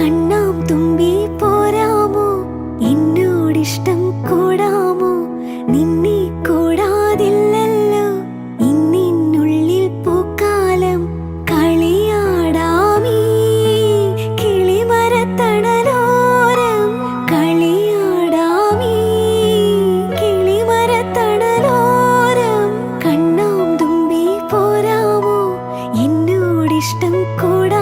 കണ്ണാം തുമ്പി പോരാമോ? എന്നോടിഷ്ടം കൂടാമോ? നിന്നെ കൂടാതില്ലല്ലോ. ഇന്നിനുള്ളിൽ പൂക്കാലം കളിയാടാമീ. കിളിമരത്തണലോരം കളിയാടാമീ. കിളിമരത്തണലോരം കണ്ണാം തുമ്പി പോരാമോ? എന്നോടിഷ്ടം കൂടാ